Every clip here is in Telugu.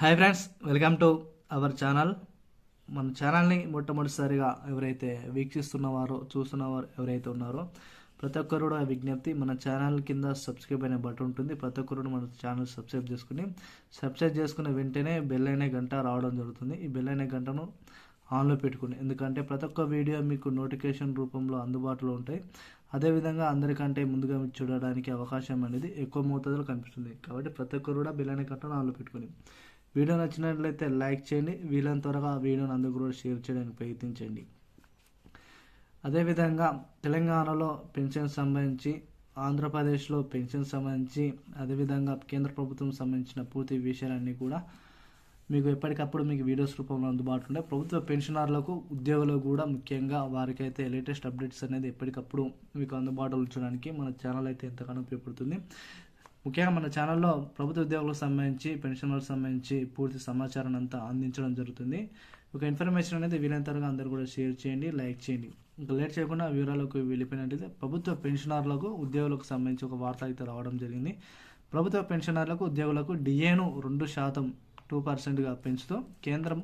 Hi friends welcome to our channel. మన ఛానల్ని మొట్టమొదటిసారిగా ఎవరైతే వీక్షిస్తున్నవారో చూస్తున్నవారు ఎవరైతే ఉన్నారో ప్రతి ఒక్కరు కూడా విజ్ఞప్తి మన ఛానల్ కింద సబ్స్క్రైబ్ అనే బటన్ ఉంటుంది. ప్రతి ఒక్కరు మన ఛానల్ సబ్స్క్రైబ్ చేసుకుని సబ్స్క్రైబ్ చేసుకున్న వెంటనే బెల్ అనే గంట రావడం జరుగుతుంది. ఈ బెల్ అనే గంటను ఆన్లో పెట్టుకుని ఎందుకంటే ప్రతి ఒక్క వీడియో మీకు నోటిఫికేషన్ రూపంలో అందుబాటులో ఉంటాయి. అదేవిధంగా అందరికంటే ముందుగా మీరు చూడడానికి అవకాశం అనేది ఎక్కువ మోతాదులో కనిపిస్తుంది. కాబట్టి ప్రతి ఒక్కరు కూడా బెల్ అనే గంటను ఆన్లో పెట్టుకుని వీడియో నచ్చినట్లయితే లైక్ చేయండి. వీలైన త్వరగా ఆ వీడియోని అందరూ కూడా షేర్ చేయడానికి ప్రయత్నించండి. అదేవిధంగా తెలంగాణలో పెన్షన్ సంబంధించి ఆంధ్రప్రదేశ్లో పెన్షన్ సంబంధించి అదేవిధంగా కేంద్ర ప్రభుత్వం సంబంధించిన పూర్తి విషయాలన్నీ కూడా మీకు ఎప్పటికప్పుడు మీకు వీడియోస్ రూపంలో అందుబాటులో ఉండే ప్రభుత్వ పెన్షనర్లకు ఉద్యోగులకు కూడా ముఖ్యంగా వారికైతే లేటెస్ట్ అప్డేట్స్ అనేది ఎప్పటికప్పుడు మీకు అందుబాటులో ఉంచడానికి మన ఛానల్ అయితే ఎంతగానో ఉపయోగపడుతుంది. ముఖ్యంగా మన ఛానల్లో ప్రభుత్వ ఉద్యోగులకు సంబంధించి పెన్షనర్లకు సంబంధించి పూర్తి సమాచారాన్ని అంతా అందించడం జరుగుతుంది. ఒక ఇన్ఫర్మేషన్ అనేది వీలైనంతగా అందరూ కూడా షేర్ చేయండి లైక్ చేయండి. ఇంకా లేట్ చేయకుండా వివరాలకు వెళ్ళిపోయినట్లయితే ప్రభుత్వ పెన్షనర్లకు ఉద్యోగులకు సంబంధించి ఒక వార్త అయితే రావడం జరిగింది. ప్రభుత్వ పెన్షనర్లకు ఉద్యోగులకు డిఏను రెండు శాతం టూ పర్సెంట్గా పెంచుతూ కేంద్రం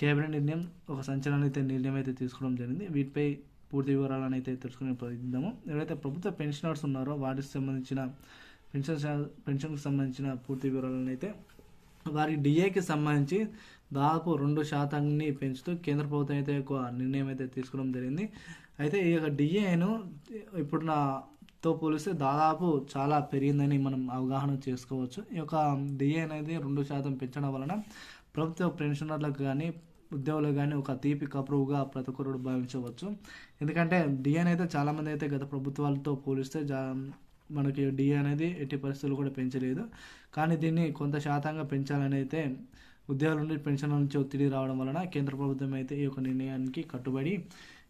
కేబినెట్ నిర్ణయం ఒక సంచలన అయితే నిర్ణయం అయితే తీసుకోవడం జరిగింది. వీటిపై పూర్తి వివరాలను అయితే తెలుసుకునే ప్రయత్నిద్దాము. ఎవరైతే ప్రభుత్వ పెన్షనర్స్ ఉన్నారో వాటికి సంబంధించిన పెన్షన్ పెన్షన్కి సంబంధించిన పూర్తి వివరాలను అయితే వారి డిఏకి సంబంధించి దాదాపు రెండు శాతాన్ని పెంచుతూ కేంద్ర ప్రభుత్వం అయితే ఒక నిర్ణయం అయితే తీసుకోవడం జరిగింది. అయితే ఈ యొక్క డిఏను ఇప్పుడు నాతో పోలిస్తే దాదాపు చాలా పెరిగిందని మనం అవగాహన చేసుకోవచ్చు. ఈ యొక్క డిఏ అనేది రెండు శాతం పెంచడం వలన ప్రభుత్వ పెన్షనర్లకు కానీ ఉద్యోగులకు కానీ ఒక తీపి కప్రువుగా ప్రతి ఒక్కరు భావించవచ్చు. ఎందుకంటే డిఏని అయితే చాలామంది అయితే గత ప్రభుత్వాలతో పోలిస్తే జా మనకి డిఏ అనేది ఎట్టి పరిస్థితులు కూడా పెంచలేదు. కానీ దీన్ని కొంత శాతంగా పెంచాలని అయితే ఉద్యోగాల నుండి పెన్షన్ నుంచి ఒత్తిడి రావడం వలన కేంద్ర ప్రభుత్వం అయితే ఈ యొక్క నిర్ణయానికి కట్టుబడి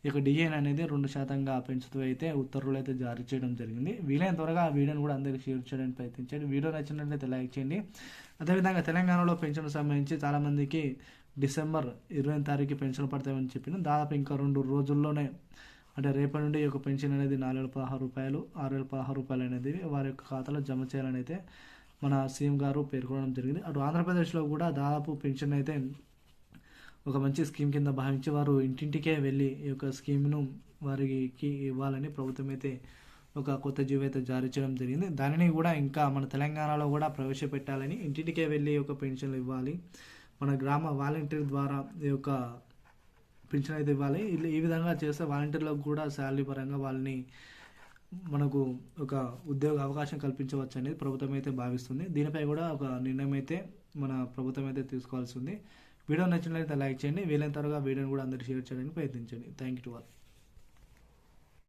ఈ యొక్క డిఏన్ అనేది రెండు శాతంగా పెంచుతూ అయితే ఉత్తర్వులు అయితే జారీ చేయడం జరిగింది. వీలైన త్వరగా ఆ వీడియోని కూడా అందరికీ షేర్ చేయడానికి ప్రయత్నించండి. వీడియో నచ్చినట్లయితే లైక్ చేయండి. అదేవిధంగా తెలంగాణలో పెన్షన్ సంబంధించి చాలామందికి డిసెంబర్ ఇరవై తారీఖు పెన్షన్ పడతాయని చెప్పిన దాదాపు ఇంకా రెండు రోజుల్లోనే అంటే రేపటి నుండి ఈ యొక్క పెన్షన్ అనేది నాలుగు వేల పదహారు రూపాయలు ఆరు వేల పదహారు రూపాయలు అనేది వారి యొక్క ఖాతాలో జమ చేయాలని అయితే మన సీఎం గారు పేర్కొనడం జరిగింది. అటు ఆంధ్రప్రదేశ్లో కూడా దాదాపు పెన్షన్ అయితే ఒక మంచి స్కీమ్ కింద భావించి వారు ఇంటింటికే వెళ్ళి ఈ యొక్క స్కీమ్ను వారికి ఇవ్వాలని ప్రభుత్వం అయితే ఒక కొత్త జీవో అయితే జారీ చేయడం జరిగింది. దానిని కూడా ఇంకా మన తెలంగాణలో కూడా ప్రవేశపెట్టాలని ఇంటింటికే వెళ్ళి ఒక పెన్షన్లు ఇవ్వాలి. మన గ్రామ వాలంటీర్ ద్వారా ఈ యొక్క పింఛన్ అయితే ఇవ్వాలి. ఇట్లా ఈ విధంగా చేస్తే వాలంటీర్లకు కూడా శాలరీ పరంగా వాళ్ళని మనకు ఒక ఉద్యోగ అవకాశం కల్పించవచ్చు అనేది ప్రభుత్వం అయితే భావిస్తుంది. దీనిపై కూడా ఒక నిర్ణయం అయితే మన ప్రభుత్వం అయితే తీసుకోవాల్సి ఉంది. వీడియో నచ్చినట్లయితే లైక్ చేయండి. వీలైన త్వరగా వీడియోని కూడా అందరికీ షేర్ చేయడానికి ప్రయత్నించండి. Thank you to all